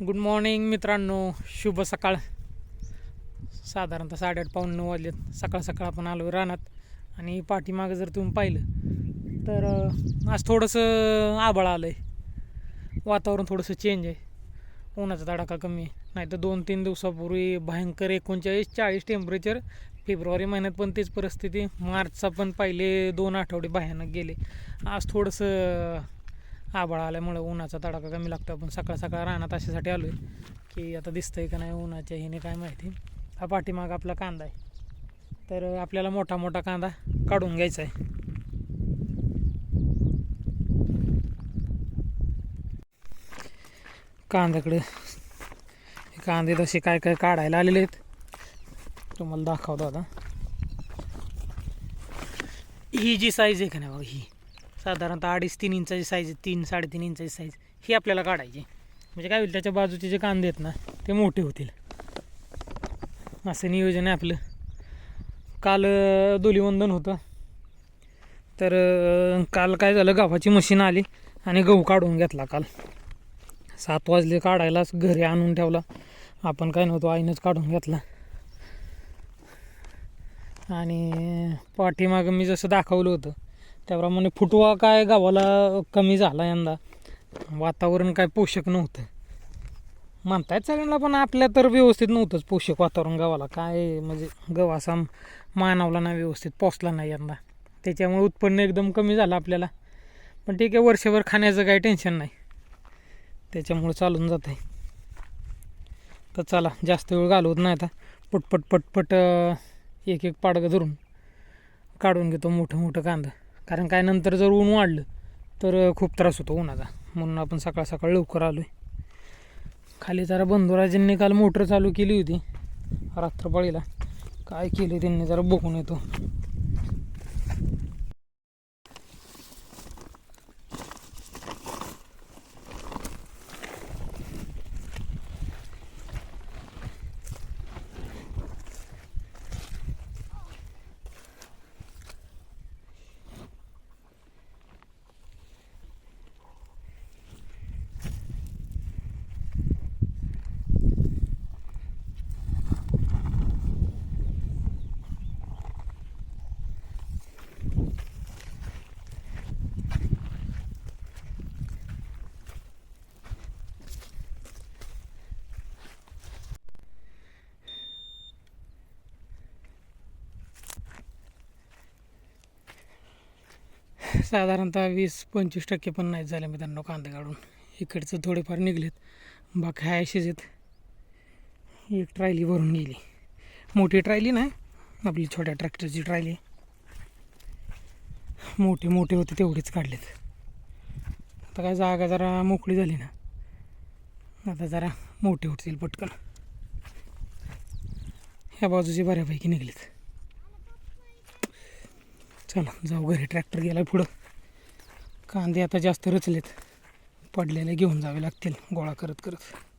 Good morning मित्रांनो. शुभ सकाळ. साधारणतः साडेआठ पाऊण नऊ वाजलेत. सकाळ सकाळ आपण आलो रानात. आणि पाठीमागं जर तुम्ही पाहिलं तर आज थोडंसं आभाळ आलं आहे वातावरण थोडंसं चेंज आहे. उन्हाचा तडाखा कमी आहे. नाही तर दोन तीन दिवसापूर्वी भयंकर एकोणचाळीस चाळीस टेम्परेचर फेब्रुवारी महिन्यात पण तीच परिस्थिती. मार्चचा पण पहिले दोन आठवडे भयानक गेले. आज थोडंसं आभाळ आल्यामुळं उन्हाचा तडाखा कमी लागतो आपण सकाळ सकाळ रानात अशासाठी आलो आहे की आता दिसतंय का नाही उन्हाच्या हिने काय माहिती. हा पाठीमाग आपला कांदा आहे. तर आपल्याला मोठा मोठा कांदा काढून घ्यायचा आहे कांद्याकडे हे कांदे तसे काय काय काढायला आलेले आहेत. तुम्हाला दाखवतो आता. ही जी साईज आहे का नाही बघा ही? साधारणतः अडीच तीन इंचाची साईज तीन साडेतीन इंचाची साईज ही आपल्याला काढायची. म्हणजे काय होईल त्याच्या बाजूचे जे कांदे आहेत ना ते मोठे होतील. असं नियोजन आहे आपलं. काल अं, धुलीवंदन होतं. तर काल काय झालं गव्हाची मशीन आली आणि गहू काढून घेतला काल. सात वाजले काढायलाच घरी आणून ठेवला. आपण काय नव्हतो आईनंच काढून घेतला. आणि पाठीमागं मी जसं दाखवलं होतं त्याप्रमाणे फुटवा काय गावाला कमी झाला यंदा. वातावरण काय पोषक नव्हतं. म्हणतायत सगळ्यांना पण आपल्या तर व्यवस्थित नव्हतंच पोषक वातावरण गावाला. काय म्हणजे गव्हासा मानवला नाही व्यवस्थित पोचला नाही यंदा. त्याच्यामुळे उत्पन्न एकदम कमी झालं आपल्याला. पण ठीक आहे वर्षभर खाण्याचं काही टेन्शन नाही. त्याच्यामुळे चालून जात आहे तर चला जास्त वेळ घालवत नाही आता. पटपट पटपट एक एक पाडगं धरून काढून घेतो मोठं मोठं कांदा. कारण काय नंतर जर ऊन वाढलं तर खूप त्रास होतो उन्हाचा. म्हणून आपण सकाळ सकाळ लवकर आलो आहे खाली जरा बंधुराजांनी काल मोटर चालू केली होती रात्रपाळीला. काय केलं त्यांनी जरा बघून येतो. साधारणतः वीस पंचवीस टक्के पण नाही झाले मित्रांनो कांदे काढून. इकडचं थोडेफार निघलेत. बाकी हाय असेच आहेत. एक ट्रायली भरून गेली. मोठी ट्रायली नाही आपली छोट्या ट्रॅक्टरची ट्रायली. मोठे मोठे होते तेवढेच काढलेत. आता काय जागा जरा मोकळी झाली ना. आता जरा मोठे होतील पटकन. ह्या बाजूचे बऱ्यापैकी निघलेत. चला जाऊ घरी ट्रॅक्टर गेला पुढं. कांदे आता जास्त रचलेत. पडलेले घेऊन जावे लागतील गोळा करत करत.